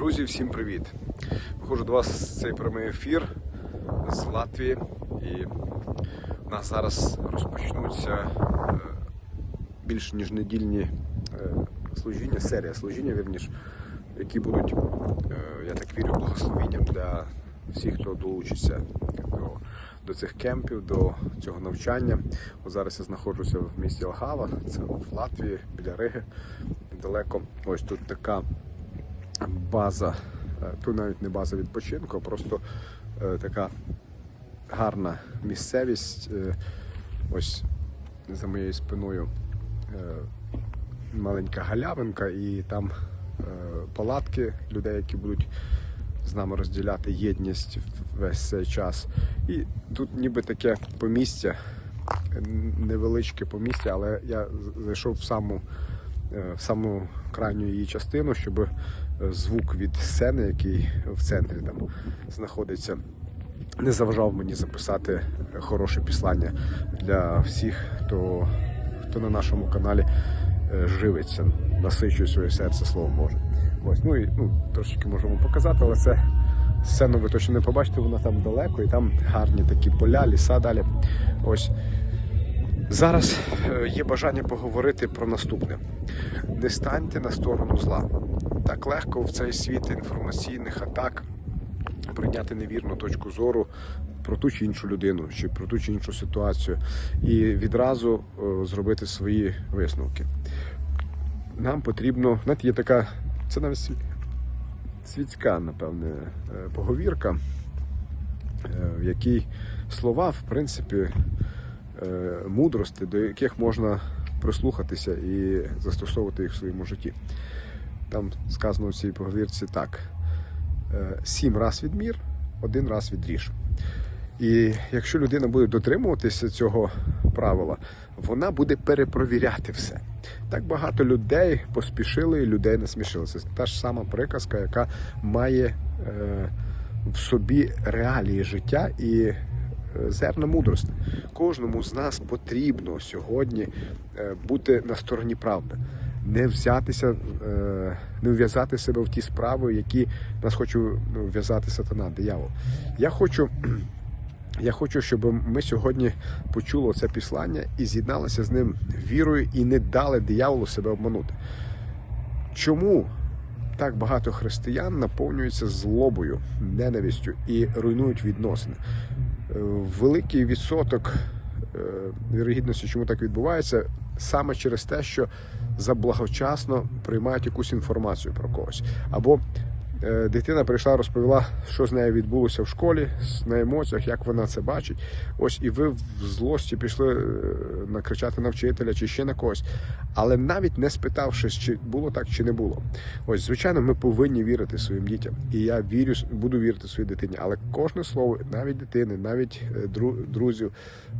Друзі, всім привіт! Виходжу до вас цей прямий ефір з Латвії, і у нас зараз розпочнуться е, більш ніж недільні е, служіння, серія служіння, вірніш, які будуть, е, я так вірю, благословенням для всіх, хто долучиться до, до цих кемпів, до цього навчання. От зараз я знаходжуся в місті Алгава, це в Латвії, біля Риги, недалеко. Ось тут така база, е, тут навіть не база відпочинку, а просто е, така гарна місцевість. Е, ось за моєю спиною маленька галявинка, і там палатки людей, які будуть з нами розділяти єдність весь цей час. І тут ніби таке помістя, невеличке помістя, але я зайшов в саму в саму крайню її частину, щоб звук від сцени, який в центрі там знаходиться, не заважав мені записати хороше післання для всіх, хто, хто на нашому каналі е, живиться, насичує своє серце Словом Божим. Ось, ну і ну, трошки можемо показати, але це сцену ви точно не побачите, вона там далеко, і там гарні такі поля, ліса далі. Ось. Зараз е, є бажання поговорити про наступне: не станьте на сторону зла. Так легко в цей світ інформаційних атак прийняти невірну точку зору про ту чи іншу людину, чи про ту чи іншу ситуацію, і відразу е, зробити свої висновки. Нам потрібно, знаєте, є така, це навіть сві- світська, напевне, е, поговірка, в якій слова, в принципі, мудрості, до яких можна прислухатися і застосовувати їх в своєму житті. Там сказано в цій поговірці так: е, сім раз відмір, один раз відріж. І якщо людина буде дотримуватися цього правила, вона буде перепровіряти все. Так багато людей поспішили і людей насмішили. Це та ж сама приказка, яка має е, в собі реалії життя і е, зерна мудрості. Кожному з нас потрібно сьогодні е, бути на стороні правди. Не взятися, е, не вв'язати себе в ті справи, які нас хоче ну, в'язати сатана, диявол. Я хочу я хочу, щоб ми сьогодні почули це післання і з'єдналися з ним вірою і не дали дияволу себе обманути. Чому так багато християн наповнюються злобою, ненавистю і руйнують відносини? Великий відсоток е, вірогідності, чому так відбувається, саме через те, що заблагочасно приймають якусь інформацію про когось. Або дитина прийшла, розповіла, що з нею відбулося в школі, на емоціях, як вона це бачить. Ось і ви в злості пішли е, накричати на вчителя чи ще на когось. Але навіть не спитавшись, чи було так, чи не було. Ось, звичайно, ми повинні вірити своїм дітям. І я вірю, буду вірити своїй дитині. Але кожне слово, навіть дитини, навіть е, друзів,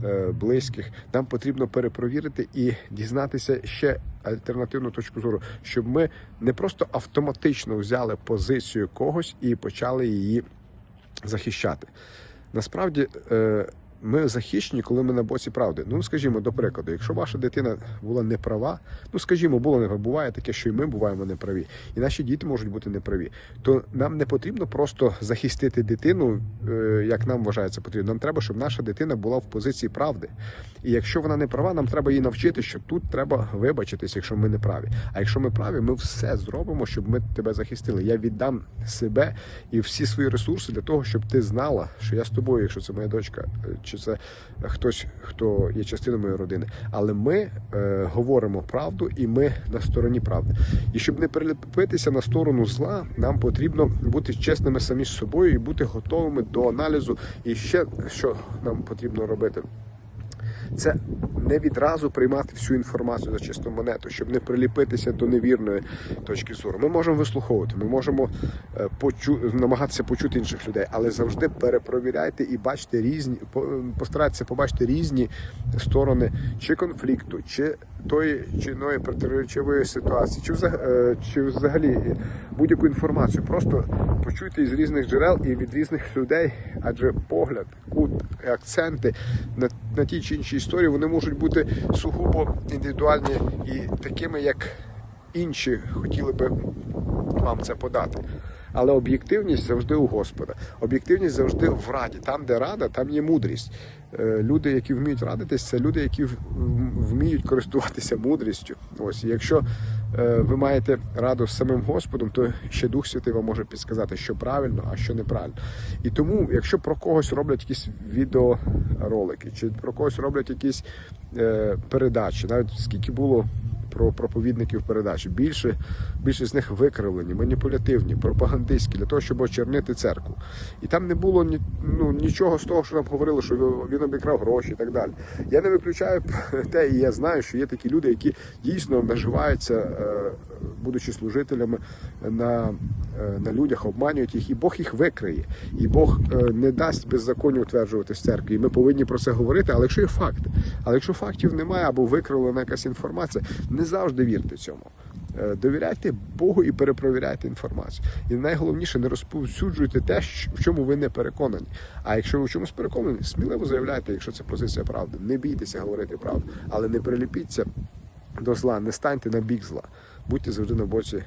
е, близьких, нам потрібно перепровірити і дізнатися ще альтернативну точку зору, щоб ми не просто автоматично взяли позицію когось і почали її захищати. Насправді. Ми захищені, коли ми на боці правди. Ну, скажімо, до прикладу, якщо ваша дитина була неправа, ну скажімо, було неправа, буває таке, що і ми буваємо неправі, і наші діти можуть бути неправі, то нам не потрібно просто захистити дитину, е, як нам вважається потрібно. Нам треба, щоб наша дитина була в позиції правди. І якщо вона не права, нам треба її навчити, що тут треба вибачитись, якщо ми не праві. А якщо ми праві, ми все зробимо, щоб ми тебе захистили. Я віддам себе і всі свої ресурси для того, щоб ти знала, що я з тобою, якщо це моя дочка, е, чи це хтось, хто є частиною моєї родини. Але ми е, говоримо правду, і ми на стороні правди. І щоб не прилепитися на сторону зла, нам потрібно бути чесними самі з собою і бути готовими до аналізу. І ще що нам потрібно робити це не відразу приймати всю інформацію за чисту монету, щоб не приліпитися до невірної точки зору. Ми можемо вислуховувати, ми можемо е, почу... намагатися почути інших людей, але завжди перепровіряйте і бачите різні, по- постарайтеся побачити різні сторони чи конфлікту, чи тої чи іної протиречової ситуації, чи взагалі, чи взагалі будь-яку інформацію. Просто почуйте із різних джерел і від різних людей, адже погляд, кут, акценти на, на тій чи іншій історії вони можуть бути сугубо індивідуальні і такими, як інші хотіли би вам це подати. Але об'єктивність завжди у Господа. Об'єктивність завжди в раді. Там, де рада, там є мудрість. Е, Люди, які вміють радитись, це люди, які вміють користуватися мудрістю. Ось якщо е, ви маєте раду з самим Господом, то ще Дух Святий вам може підсказати, що правильно, а що неправильно. І тому, якщо про когось роблять якісь відеоролики, чи про когось роблять якісь е, передачі, навіть скільки було про проповідників передачі. Більше, більшість з них викривлені, маніпулятивні, пропагандистські, для того, щоб очернити церкву. І там не було ні, ну, нічого з того, що нам говорили, що він обікрав гроші і так далі. Я не виключаю те, і я знаю, що є такі люди, які дійсно наживаються, е, будучи служителями на, на людях, обманюють їх, і Бог їх викриє. І Бог е, не дасть беззаконня утверджувати в церкві. І ми повинні про це говорити. Але якщо є факти, але якщо фактів немає або викривлена якась інформація, не завжди вірте цьому. Е, Довіряйте Богу і перепровіряйте інформацію. І найголовніше не розповсюджуйте те, в чому ви не переконані. А якщо ви в чомусь переконані, сміливо заявляйте, якщо це позиція правди. Не бійтеся говорити правду, але не приліпіться до зла, не станьте на бік зла. Будьте завжди на боці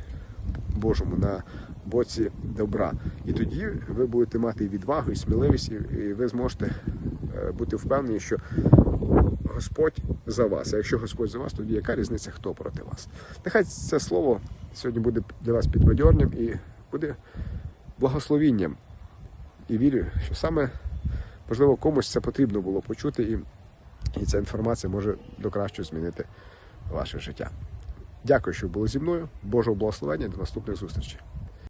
Божому, на боці добра. І тоді ви будете мати відвагу, і сміливість, і- ви зможете е, бути впевнені, що Господь за вас. А якщо Господь за вас, тоді яка різниця, хто проти вас? Нехай це слово сьогодні буде для вас підбадьорням і буде благословінням. І вірю, що саме можливо комусь це потрібно було почути, і, і ця інформація може до кращого змінити ваше життя. Дякую, що були зі мною. Божого благословення. До наступних зустрічей.